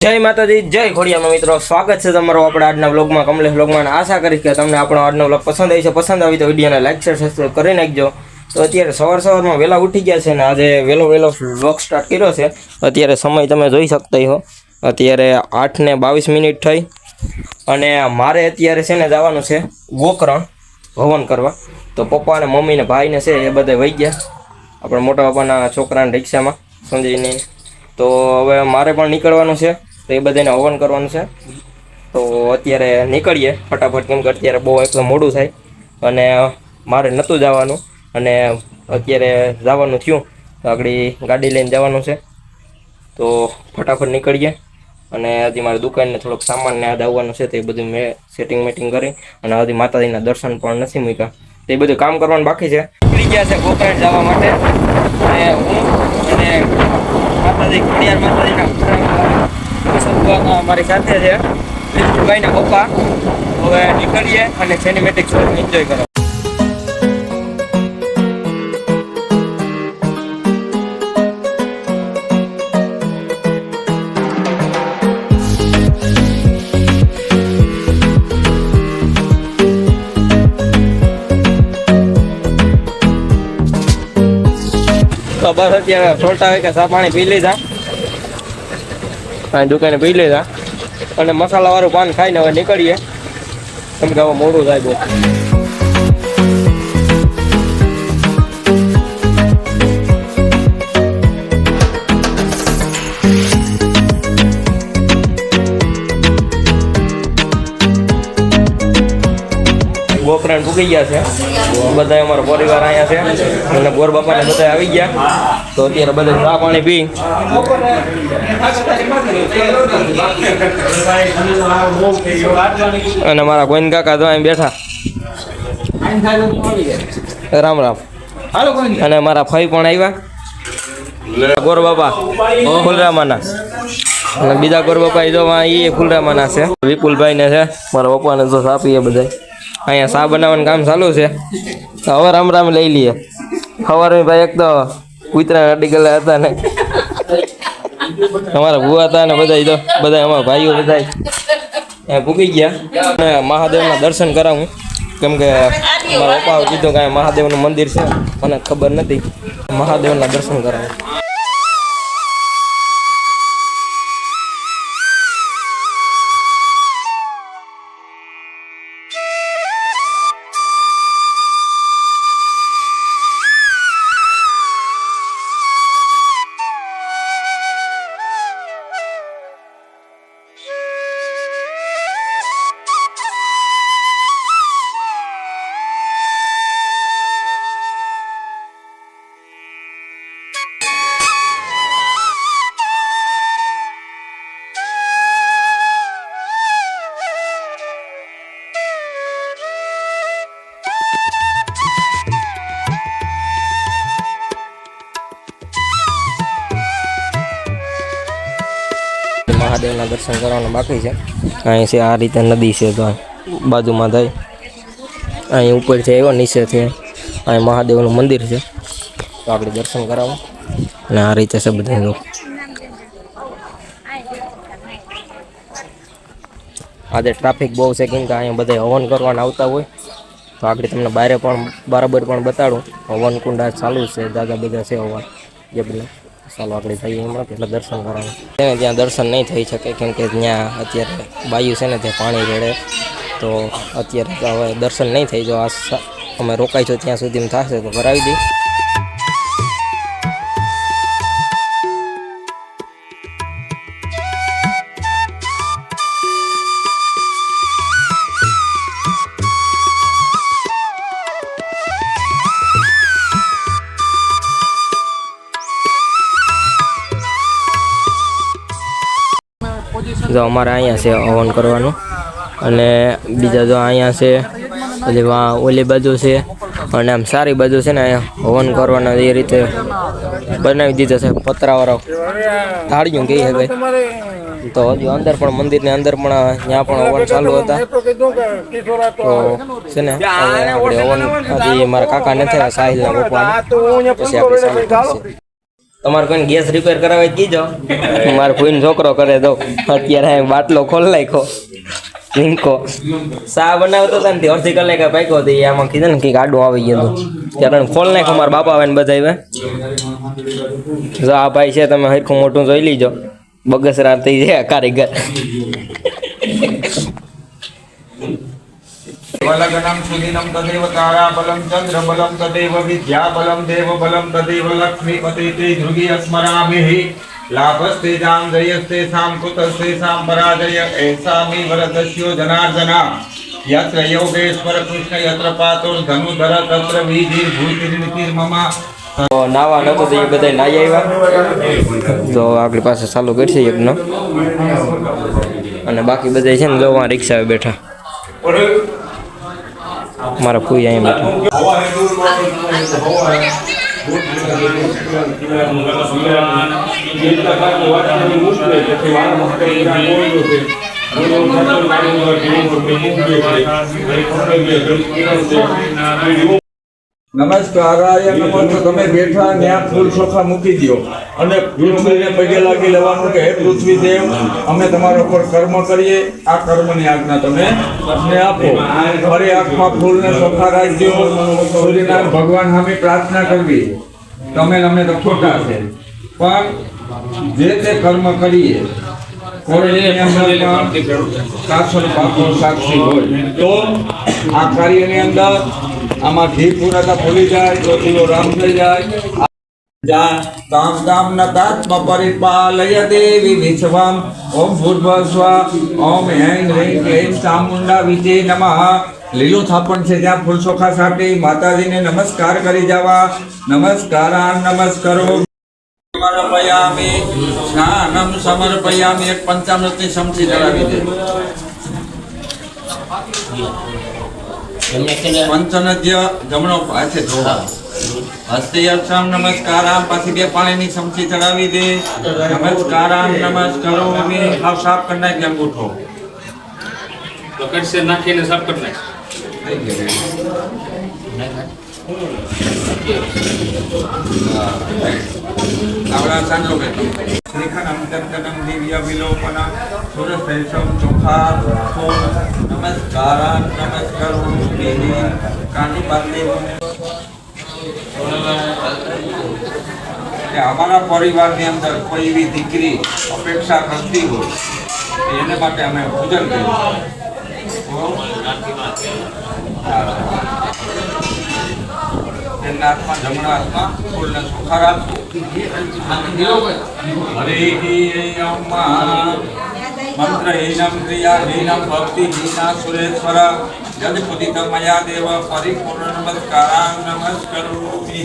જય માતાજી, જય ખોડિયામાં મિત્રો. સ્વાગત છે તમારો આપણા આજના વ્લોગમાં કમલેશ વ્લોગમાં આશા કરીશ કે તમને આપણો આજનો વ્લોગ પસંદ આવી છે. પસંદ આવી તો વિડીયોને લાઈક શેર સબસ્ક્રાઈબ કરી નાખજો. તો અત્યારે સવાર સવારમાં વહેલા ઉઠી ગયા છે ને આજે વહેલો વહેલો વ્લોગ સ્ટાર્ટ કર્યો છે. અત્યારે સમય તમે જોઈ શકતા હો. અત્યારે આઠ ને બાવીસ મિનિટ થઈ. અને મારે અત્યારે છે ને જવાનું છે ગોકરણ હવન કરવા. તો પપ્પા અને મમ્મી ને ભાઈને છે એ બધા વહી ગયા. આપણા મોટા પપ્પાના છોકરાને રિક્ષામાં. સંજયને. તો હવે મારે પણ નીકળવાનું છે. તો એ બધાને હવન કરવાનું છે. તો અત્યારે નીકળીએ ફટાફટ, કેમ કે અત્યારે બહુ એકદમ મોડું થાય અને મારે નહોતું જવાનું અને અત્યારે જવાનું થયું. તો આગળ ગાડી લઈને જવાનું છે. તો ફટાફટ નીકળીએ અને હજી મારે દુકાનને થોડોક સામાન ને આવવાનું છે, તો એ બધું મેં સેટિંગ મેટિંગ કરી અને હજી માતાજીના દર્શન પણ નથી મૂક્યા. તો એ બધું કામ કરવાનું બાકી છે. નીકળી ગયા છે ગોકરણ જવા માટે. અને હું અને માતાજી, ખોડિયાર માતાજીના સદગુણા મારી સાથે છે. વિષ્ણુભાઈના પપ્પા. હવે નીકળીએ અને સિનેમેટિક શો એન્જોય કરો. તો બસ અત્યારે છોટા હોય કે સા પાણી પી લીધા. અને દુકાને પી લીધા અને મસાલા વાળું પાન ખાઈને હવે નીકળીએ. કેમ કે હવે મોડું થાય બહુ ગોકરણ પૂકી ગયા છે. બધા અમારો પરિવાર અહીંયા છે. અને ગોર બાપાને બધા આવી ગયા. તો અત્યારે બધા ચા પાણી પી. અને મારા ગોવિંદ કાકા તો અહીં બેઠા. રામ રામ. અને મારા ફઈ પણ આવ્યા. ગોર બાપા, ફુલરામાના. અને બીજા ગોર બાપા એ જો એ ફુલરામાના છે. વિપુલભાઈ ને છે. મારા પપ્પાને તો આપીએ બધા અહીંયા સા બનાવવાનું કામ ચાલુ છે. તો હવે રામ રામ લઈ લઈએ. સવારે ભાઈ એક તો કૂતરા અડી ગયેલા હતા ને. અમારા ભૂવા હતા ને બધા તો બધા અમારા ભાઈઓ બધા ભૂકી ગયા. અને મહાદેવના દર્શન કરાવું. કેમ કે મારા પપ્પાએ કીધું કે મહાદેવનું મંદિર છે. મને ખબર નથી. મહાદેવના દર્શન કરાવું. દર્શન કરવાના બાકી છે. અહીં છે આ રીતે નદી છે તો બાજુમાં થાય. અહીં ઉપર છે એવો નીચે છે. અહીં મહાદેવનું મંદિર છે. તો આપણે દર્શન કરાવો. અને આ રીતે છે બધા જો આજે ટ્રાફિક બહુ છે કેમ કે અહીંયા બધા હવન કરવાના આવતા હોય. તો આગળ તમને બહાર પણ બરાબર પણ બતાડું. હવન કુંડા ચાલુ છે દાદા બધા છે હવન. જે બધા ચાલો આપણે જઈએ હમણાં એટલે દર્શન કરવાનું. તેને ત્યાં દર્શન નહીં થઈ શકે, કેમ કે ત્યાં અત્યારે બાયુ છે ને, ત્યાં પાણી રેડે. તો અત્યારે હવે દર્શન નહીં થઈ, જો આ અમે રોકાઈશું ત્યાં સુધી થશે તો કરાવી દઈ જો અમારે અહીંયા છે હવન કરવાનું. અને બીજા જો અહીંયા છે પછી ઓલી બાજુ છે, અને આમ સારી બાજુ છે ને અહીંયા હવન કરવાના એ રીતે બનાવી દીધો છે. પતરાવાળો થાળીઓ કહી શકાય તો હજુ અંદર પણ મંદિરની અંદર પણ ત્યાં પણ હવન ચાલુ હતા. તો છે ને આપણે હવન મારા કાકા નથી સાહિલના પપ્પા પછી આપણે તમારે કોઈને ગેસ રિપેર કરાવે કીજો મારો કોઈનો છોકરો કરે તો અત્યારે બાટલો ખોલ નાખો લીંકો સા બનાવતો હતા ને અડધી કલાક પાક્યો હતો આમાં કીધું ને કંઈક આડું આવી ગયું ત્યારે ખોલ નાખો મારા બાપા આવે ને બધા જો આ ભાઈ છે તમે હરખું મોટું જોઈ લીજો. બગસરા થઈ જાય કારીગર. વલગનમ સુદિનમ તદેવ તારાબલમ ચંદ્રબલમ તદેવ વિદ્યાબલમ દેવબલમ તદેવ લક્ષ્મીપતે તે ધ્રુવી અસ્મરામિહિ લાભસ્તે જામ જયસ્તે સામ કૃતસ્તે સામ પરાજય એસામિ વરદસ્યો જનાર્દના યત્ર યોગેશ્વર કૃષ્ણ યત્ર પાતુર ધનુધર તત્ર વિધિર ભૂતિર્નિતિર મમ તો નાવા નતો તો એ બધા નાઈ આવ્યા તો આપણી પાસે ચાલુ કરશે યજ્ઞ અને બાકી બધા છે ને જોવા રિક્ષા બેઠા મારા ફૂઈ અહીંયા બેઠા. નમસ્કારાય નમો તો તમે બેઠા ત્યાં ફૂલ ચોખા મૂકી દો અને પૃથ્વીને પગે લાગી લેવાનું કે હે પૃથ્વી દેવ અમે તમારા પર કર્મ કરીએ આ કર્મની આજ્ઞા તમે અમને આપો. ફરી આંખમાં ફૂલને ચોખા રાખજો. સૂર્યનારાયણ ભગવાન સામે પ્રાર્થના કરવી. તમે અમે તો ખોટા છે. પણ જે તે કર્મ કરીએ સાક્ષી હોય. તો ઓમ ભૂર્ભુવ સ્વ ઓમ હેં હ્રીં ક્લીં ચામુંડા લીલું થાપણ છે, જ્યાં ફૂલ ચોખા સાટી. માતાજીને નમસ્કાર કરી જવા. નમસ્કાર નમસ્કરો. સમર્પયામિ સ્નાનમ સમર્પયામિ એક પંચામૃતની સમથી ધરાવી દે પંચનદ્ય જમણો હાથે ધોવા હસ્તે અક્ષમ નમસ્કારામ પાછી બે પાણીની સમથી ચડાવી દે નમસ્કારામ નમસ્કારો હાવ સાફ કરી નાખ એમ ઉઠો બકેટ સે નાખીને સાફ કરી નાખ આવડા સાંજો કે શ્રીખંડમ ચંદનમ દિવ્ય વિલોપનમ સુરસૈસમ ચોખા ફૂલ નમસ્કારા નમસ્કારો કાની બાંધી કે અમારા પરિવારની અંદર કોઈ એવી દીકરી અપેક્ષા કરતી હોય તો એને માટે અમે પૂજન કર્યું એમના હાથમાં જમણા હાથમાં ફૂલને ચોખા રાખો મંત્રહીનમ ક્રિયાહીનમ ભક્તિહીના સુરેશ્વર યદપુદિત મયા દેવ પરિપૂર્ણ નમસ્કારાં નમસ્કરોમિ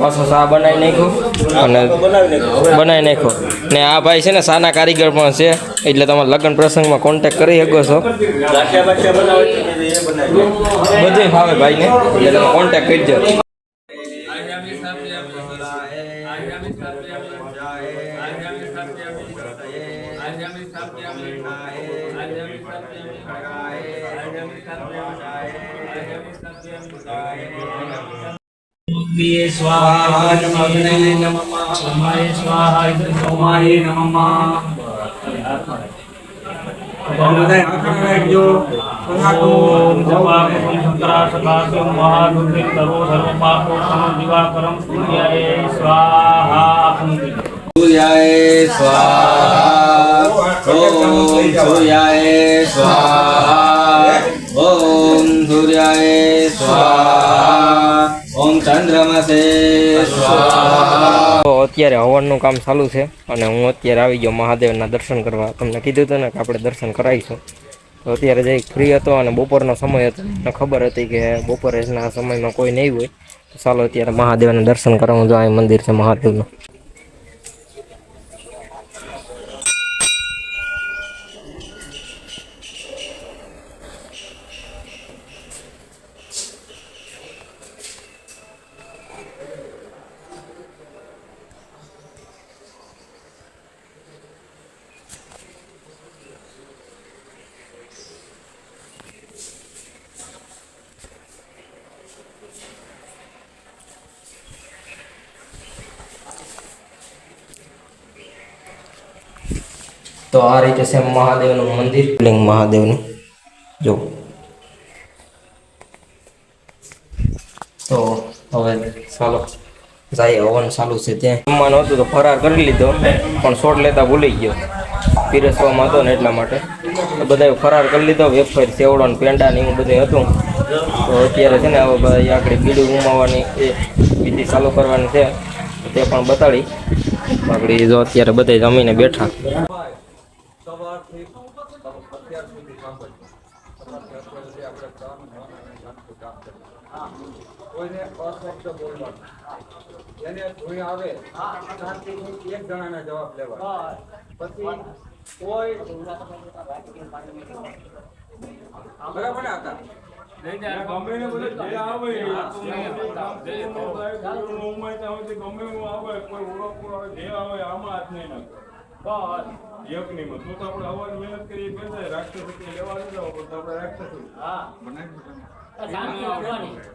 પાછો સા બનાવી નાખ્યો? અને બનાવી નાખ્યો. ને આ ભાઈ છે ને સાના કારીગર પણ છે. એટલે તમે લગ્ન પ્રસંગમાં કોન્ટેક કરી શકો છો. બધે ફાવે ભાઈને. એટલે તમે કોન્ટેક્ટ કરજો સૂર્યાય સ્વાહા સૂર્યાય સ્વાહા ઓમ સૂર્યાય સ્વાહા તો અત્યારે હવનનું કામ ચાલુ છે અને હું અત્યારે આવી ગયો મહાદેવના દર્શન કરવા. તમને કીધું હતું ને કે આપણે દર્શન કરાવીશું. તો અત્યારે જે ફ્રી હતો અને બપોરનો સમય હતો, મને ખબર હતી કે બપોરના સમયમાં કોઈ નહીં હોય. ચાલો અત્યારે મહાદેવના દર્શન કરવા જો આ મંદિર છે મહાદેવનું. તો આ રીતે છે મહાદેવનું મંદિર. લિંગ મહાદેવનું. જો. તો હવે ચાલો. જાય હવન ચાલુ છે ત્યાં. જમવાનું હતું તો ફરાર કરી લીધો પણ શોટ લેતા ભૂલી ગયો. પીરસવામાં હતો ને એટલા માટે. તો બધાએ ફરાર કરી લીધો વેફર સેવડો ને પેંડા ને એવું બધું હતું. તો અત્યારે છે ને હવે બધા આગળ બીડી ઉમાવવાની એ વિધિ ચાલુ કરવાની છે. તે પણ બતાડી. આગળ જો અત્યારે બધા જમીને બેઠા. અત્યાર સુધી સાંભળ સવારથી અત્યાર સુધી આપણે કામ નવાનું નાખતું કામ કર્યું. કોઈને અશબ્દ બોલવાનું એને ધોઈ આવે શાંતિથી એક જણાને જવાબ લેવાનો પછી કોઈ બરાબર ને આકા ગમે ને બધે જે આવે ગમે કોઈ જે આમાં હાથ નહીં નાખે. એક નહીં માં. તો તો આપણે અવાર મહેનત કરી બેસાય રાક્ષસ એટલે લેવા ન જાવ પણ આપણે રાક્ષસ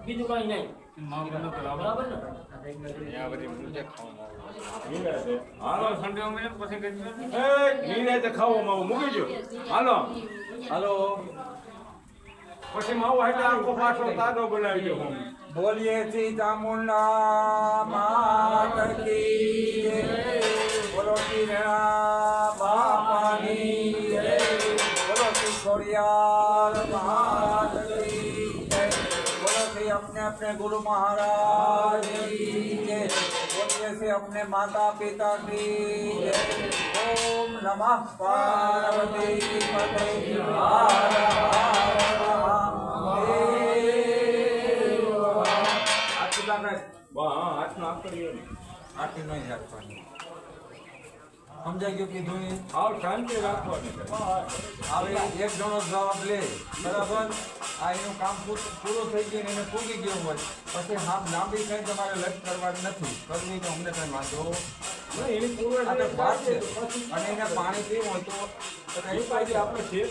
બીજું કઈ નહીં. બરાબર ને? નિરાંતે. હાલો. એ, મોરિયાલ મહારાજ બોલો શ્રી અમને અપને ગુરુ મહારાજ જય. બોલીએ શ્રી અમને માતા પિતા કી જય. ઓમ નમઃ પાર્વતી પતે. હર હર આટલું નહીં રાખવાનું. સમજાઈ ગયું કીધું એ? હાવ શાંતિ રાખવાની હવે એક જણો જવાબ લે. બરાબર? આ એનું કામ પૂરું થઈ ગયું એને પૂગી ગયું હોય. પછી હામ લાંબી કઈ તમારે લટ કરવાની નથી. કરવી તો અમને કઈ વાંધો ના, એની પૂર્વજ વાત છે. અને એને પાણી પીવું હોય તો આપણે છે.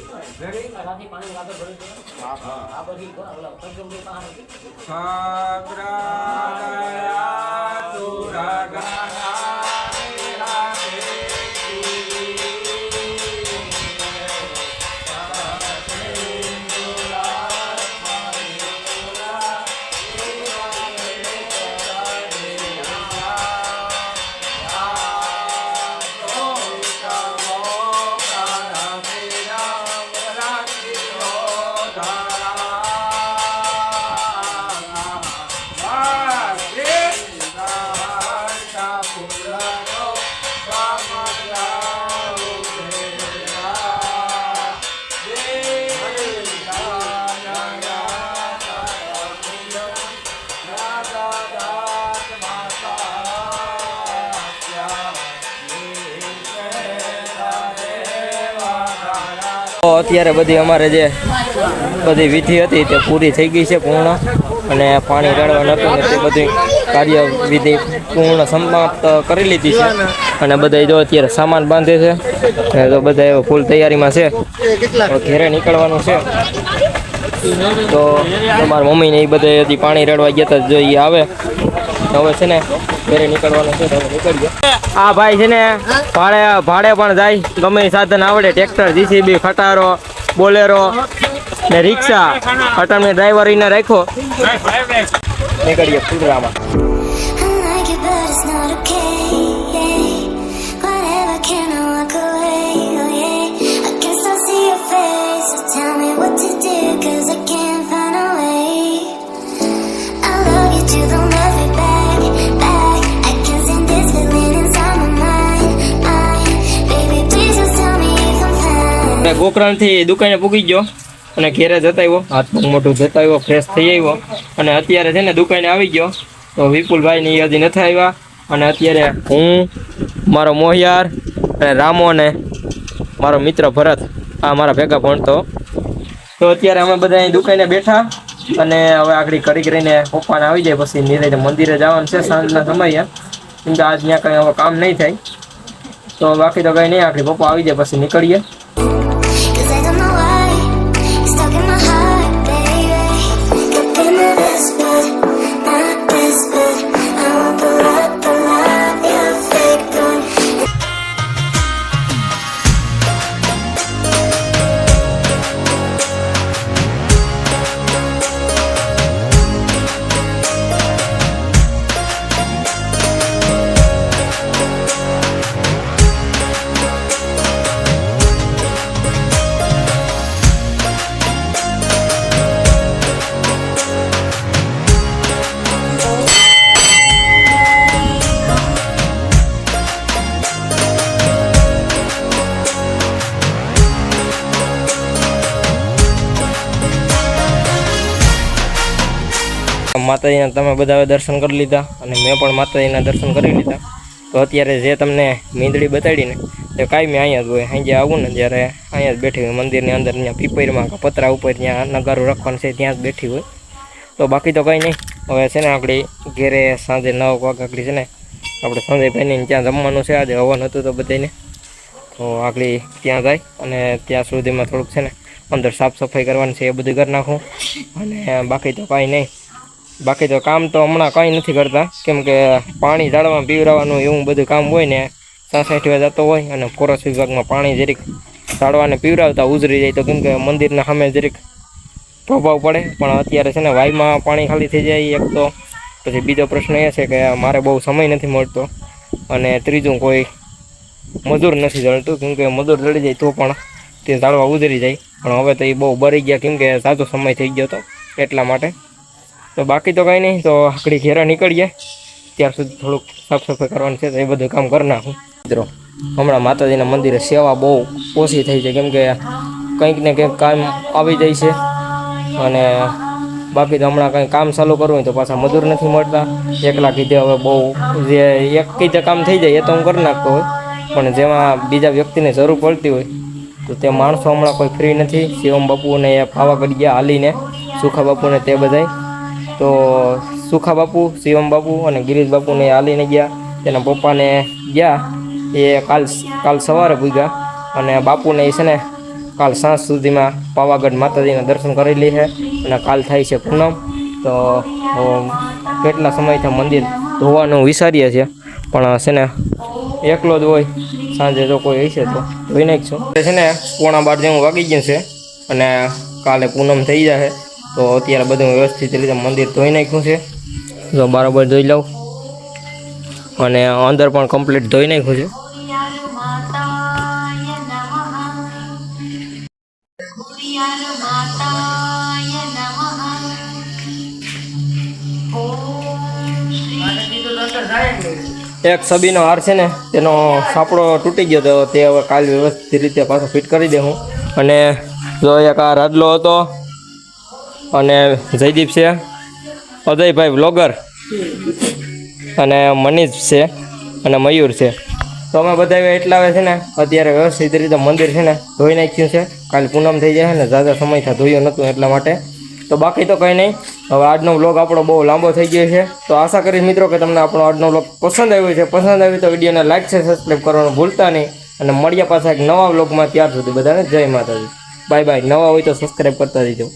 અત્યારે બધી અમારે જે બધી વિધિ હતી તે પૂરી થઈ ગઈ છે પૂર્ણ. અને પાણી રેડવાનું હતું તે બધી કાર્ય વિધિ પૂર્ણ સમાપ્ત કરી લીધી છે. અને બધા જો અત્યારે સામાન બાંધે છે. અને તો બધા એવો ફૂલ તૈયારીમાં છે. ઘેરે નીકળવાનું છે. તો તમારા મમ્મીને એ બધા હજી પાણી રેડવા ગયા હતા જો એ આવે. હવે છે ને ઘરે નીકળવાનું છે તો હવે નીકળીએ. આ ભાઈ છે ને ભાડે ભાડે પણ જાય. ગમે સાધન આવડે ટ્રેક્ટર જીસીબી ખટારો બોલેરો ને રિક્ષા. અટમને ડ્રાઈવર એને રાખો નીકળીએ ફૂલરામાં. અને ગોકરણથી દુકાને પૂગી ગયો અને ઘેરે જતા આવ્યો. હાથ પગ મોટું જતા આવ્યો ફ્રેશ થઈ આવ્યો. અને અત્યારે છે ને દુકાને આવી ગયો. તો વિપુલભાઈ ની હજી નથી આવ્યા. અને અત્યારે હું, મારો મોહિયાર અને રામો અને મારો મિત્ર ભરત, આ મારા ભેગા ભણતો. તો અત્યારે અમે બધા દુકાને બેઠા અને હવે આગળ કરી કરીને પપ્પાને આવી જાય, પછી નીરજ મંદિરે જવાનું છે સાંજના સમયે. કેમ કે આજ ત્યાં કંઈ હવે કામ નહીં થાય. તો બાકી તો કંઈ નહીં, આગળ પપ્પા આવી જાય, પછી નીકળીએ. માતાજીના તમે બધાએ દર્શન કરી લીધા અને મેં પણ માતાજીના દર્શન કરી લીધા. તો અત્યારે જે તમને મીંદડી બતાડીને તે કાંઈ મેં અહીંયા જ હોય. સાંજે આવું ને જ્યારે અહીંયા જ બેઠી હોય મંદિરની અંદર, ત્યાં પીપરમાં પતરા ઉપર ત્યાં નગારું રાખવાનું છે, ત્યાં જ બેઠી હોય. તો બાકી તો કંઈ નહીં. હવે છે ને આપણે ઘેરે સાંજે નવ વાગે આગળ છે ને આપણે સંજયભાઈને ત્યાં જમવાનું છે. આજે હવન હતું તો બધાને તો આગળ ત્યાં જાય અને ત્યાં સુધીમાં થોડુંક છે ને અંદર સાફ સફાઈ કરવાની છે એ બધું કરી નાખું. અને બાકી તો કાંઈ નહીં. બાકી તો કામ તો હમણાં કંઈ નથી કરતા. કેમ કે પાણી ઝાડવામાં પીવડાવવાનું એવું બધું કામ હોય ને સાસઠવા જતો હોય અને ફોરેસ્ટ વિભાગમાં પાણી જરીક ઝાડવાને પીવડાવતા ઉજરી જાય તો કેમ કે મંદિરના સામે જરીક પ્રભાવ પડે. પણ અત્યારે છે ને વાયમાં પાણી ખાલી થઈ જાય એક તો. પછી બીજો પ્રશ્ન એ છે કે મારે બહુ સમય નથી મળતો અને ત્રીજું કોઈ મજૂર નથી જળતું. કેમ કે મજૂર જળી જાય તો પણ તે ઝાડવા ઉધરી જાય. પણ હવે તો એ બહુ બરી ગયા કેમ કે સાચો સમય થઈ ગયો હતો એટલા માટે. તો બાકી તો કંઈ નહીં, તો આકડી ઘેરા નીકળીએ. ત્યાર સુધી થોડુંક સાફ સફાઈ કરવાની છે, તો એ બધું કામ કરી નાખું. મિત્રો, હમણાં માતાજીના મંદિરે સેવા બહુ ઓછી થઈ છે, કેમ કે કંઈક ને કંઈક કામ આવી જાય છે. અને બાકી તો હમણાં કંઈ કામ ચાલુ કરવું હોય તો પાછા મજૂર નથી મળતા. એકલા કીધે હવે બહુ જે એક કીધે કામ થઈ જાય, એ તો હું કરી નાખતો હોય. પણ જેમાં બીજા વ્યક્તિને જરૂર પડતી હોય, તો તે માણસો હમણાં કોઈ ફ્રી નથી. શિવમ બાપુને એ પાવાગઢ ગયા, હાલીને. સુખા બાપુને તે બધાય. તો સુખા બાપુ, શિવમ બાપુ અને ગિરીશ બાપુને હાલીને ગયા. તેના પપ્પાને ગયા. એ કાલ કાલ સવારે ભૂગ્યા અને બાપુને છે ને કાલ સાંજ સુધીમાં પાવાગઢ માતાજીના દર્શન કરી લે છે અને કાલ થાય છે પૂનમ. તો કેટલા સમયથી મંદિર ધોવાનું વિચારીએ છીએ. પણ છે ને એકલો જ હોય. સાંજે જો કોઈ હશે તો ધોઈ નાખશું એટલે છે ને પોણા બાર જેવું વાગી ગયું છે અને કાલે પૂનમ થઈ જશે તો અત્યારે બધું વ્યવસ્થિત રીતે મંદિર ધોઈ નાખ્યું છે. જો બરાબર ધોઈ લઉં. અને અંદર પણ કમ્પ્લીટ ધોઈ નાખ્યું છે. એક સબીનો હાર છે ને તેનો સાપડો તૂટી ગયો તો તે હવે કાલ વ્યવસ્થિત રીતે પાછો ફિટ કરી દે હું. અને જો એક આ રાડલો હતો અને જયદીપ છે, અજયભાઈ વ્લોગર અને મનીષ છે અને મયુર છે. તો અમે બધા એટલા આવે છે ને, અત્યારે વ્યવસ્થિત રીતે મંદિર છે ને ધોઈ નાખ્યું છે. કાલે પૂનમ થઈ જાય ને ઝાઝા સમયથી ધોયું નહોતું એટલા માટે. તો બાકી તો કંઈ નહીં, હવે આજનો વ્લોગ આપણો બહુ લાંબો થઈ ગયો છે. તો આશા કરીશ મિત્રો કે તમને આપણો આજનો વ્લોગ પસંદ આવ્યો છે. પસંદ આવ્યો તો વિડીયોને લાઈક છે સબસ્ક્રાઈબ કરવાનું ભૂલતા નહીં. અને મળ્યા પાછા એક નવા વ્લોગમાં ત્યાર સુધી બધાને જય માતાજી. બાય બાય નવા હોય તો સબસ્ક્રાઈબ કરતા રહીજો.